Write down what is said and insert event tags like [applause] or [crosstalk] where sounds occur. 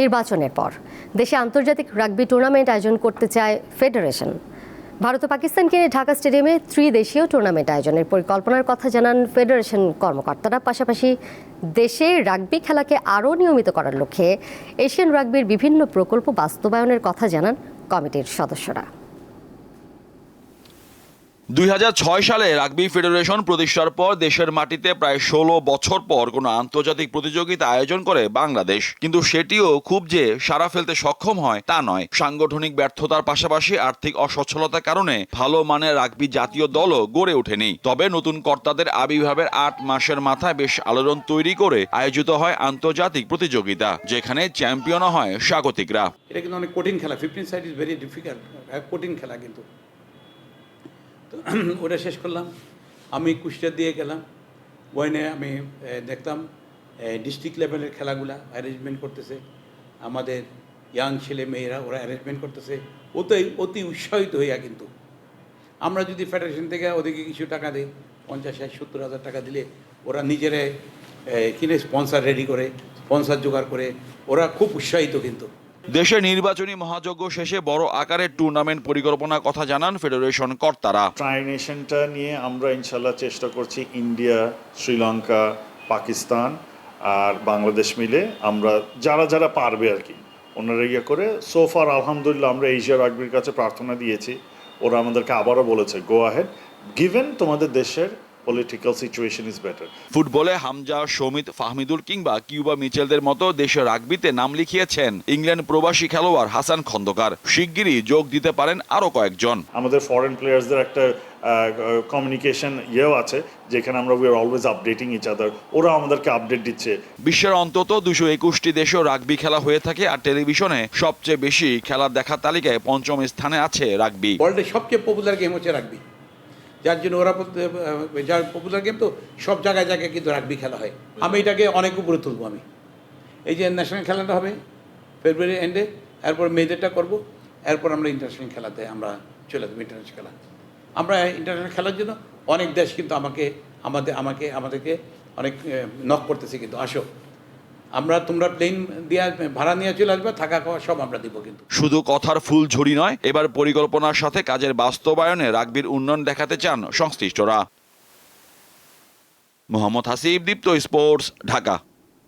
নির্বাচনের পর। দেশে আন্তর্জাতিক রাগবি টুর্নামেন্ট আয়োজন করতে চায় ফেডারেশন। ভারত ও পাকিস্তানকে ঢাকা স্টেডিয়ামে ত্রিদেশীয় টুর্নামেন্ট আয়োজনের পরিকল্পনার কথা জানান ফেডারেশন কর্মকর্তারা। পাশাপাশি দেশে রাগবি খেলাকে আরও নিয়মিত করার লক্ষ্যে এশিয়ান রাগবির বিভিন্ন প্রকল্প বাস্তবায়নের কথা জানান কমিটির সদস্যরা। দুই হাজার ছয় সালে রাগবি ফেডারেশন প্রতিষ্ঠার পর দেশের মাটিতে প্রায় ষোলো বছর পর কোনো আন্তর্জাতিক প্রতিযোগিতা আয়োজন করে বাংলাদেশ। কিন্তু সেটিও খুব যে সারা ফেলতে সক্ষম হয় তা নয়। সাংগঠনিক ব্যর্থতার পাশাপাশি আর্থিক অসচ্ছলতার কারণে ভালো মানের রাগবি জাতীয় দলও গড়ে ওঠেনি। তবে নতুন কর্তাদের আবির্ভাবের আট মাসের মাথায় বেশ আলোড়ন তৈরি করে আয়োজিত হয় আন্তর্জাতিক প্রতিযোগিতা, যেখানে চ্যাম্পিয়নও হয় স্বাগতিকরা। এটা কিন্তু অনেক কঠিন খেলা। Fifteen side is very difficult কঠিন খেলা কিন্তু। তো [clears throat] ওটা শেষ করলাম। আমি কুষ্টিয়া দিয়ে গেলাম। ওয়াইনে আমি দেখতাম ডিস্ট্রিক্ট লেভেলের খেলাগুলা অ্যারেঞ্জমেন্ট করতেছে। আমাদের ইয়াং ছেলে মেয়েরা, ওরা অ্যারেঞ্জমেন্ট করতেছে। ওতেই অতি উৎসাহিত হইয়া কিন্তু। আমরা যদি ফেডারেশন থেকে ওদেরকে কিছু টাকা দিই, পঞ্চাশ, ষাট, সত্তর হাজার টাকা দিলে ওরা নিজেরা কিনে স্পন্সার রেডি করে স্পন্সার জোগাড় করে, ওরা খুব উৎসাহিত কিন্তু। দেশে নির্বাচনী মহাযজ্ঞ শেষে বড় আকারের টুর্নামেন্ট পরিকল্পনার কথা জানান ফেডারেশন কর্তারা। ট্রাই নেশনটা নিয়ে আমরা ইনশাল্লাহ চেষ্টা করছি ইন্ডিয়া, শ্রীলঙ্কা, পাকিস্তান আর বাংলাদেশ মিলে আমরা যারা যারা পারবে আর কি, ওনারা ইয়ে করে। সোফার আলহামদুলিল্লাহ, আমরা এশিয়া রাগবির কাছে প্রার্থনা দিয়েছি। ওরা আমাদেরকে আবারও বলেছে গো আহেড গিভেন তোমাদের দেশের পলিটিক্যাল সিচুয়েশন ইজ বেটার ফুটবলে হামজা সমিত ফাহমিদুল কিংবা কিউবা মিচেলদের মতো দেশে রাগবিতে নাম লিখিয়েছেন ইংল্যান্ড প্রবাসী খেলোয়াড় হাসান খন্দকার। শিগগিরই যোগ দিতে পারেন আরও কয়েকজন। আমাদের ফরেন প্লেয়ার্সদের একটা কমিউনিকেশন ইয়েও আছে যেখানে আমরা we are always updating each other ওরা আমাদেরকে আপডেট দিচ্ছে। বিশ্বের অন্তত দুশো একুশটি দেশেও রাগবি খেলা হয়ে থাকে আর টেলিভিশনে সবচেয়ে বেশি খেলা দেখার তালিকায় পঞ্চম স্থানে আছে রাগবি। ওয়ার্ল্ডের সবচেয়ে পপুলার গেম হচ্ছে রাগবি। যার জন্য ওরা যার পপুলার গেম তো সব জায়গায় জায়গায় কিন্তু রাগবি খেলা হয়। আমি এটাকে অনেক উপরে তুলবো আমি। এই যে ন্যাশনাল খেলাটা হবে ফেব্রুয়ারি এন্ডে এরপর মেয়েদেরটা করব, এরপর আমরা ইন্টারন্যাশনাল খেলাতে আমরা চলে যাব ইন্টারন্যাশনাল খেলা। আমরা ইন্টারন্যাশনাল খেলার জন্য অনেক দেশ কিন্তু আমাকে আমাদের আমাকে আমাদেরকে অনেক নক করতেছে কিন্তু, আসো। আমরা তোমরা প্লেন দিয়ে, ভাড়া নিয়ে চলে আসবে, থাকা খাওয়া সব আমরা দিব কিন্তু। শুধু কথার ফুল ঝুড়ি নয়, এবার পরিকল্পনার সাথে কাজের বাস্তবায়নে রাগবির উন্নয়ন দেখাতে চান সংশ্লিষ্টরা। মোহাম্মদ হাসিব, দীপ্ত স্পোর্টস, ঢাকা।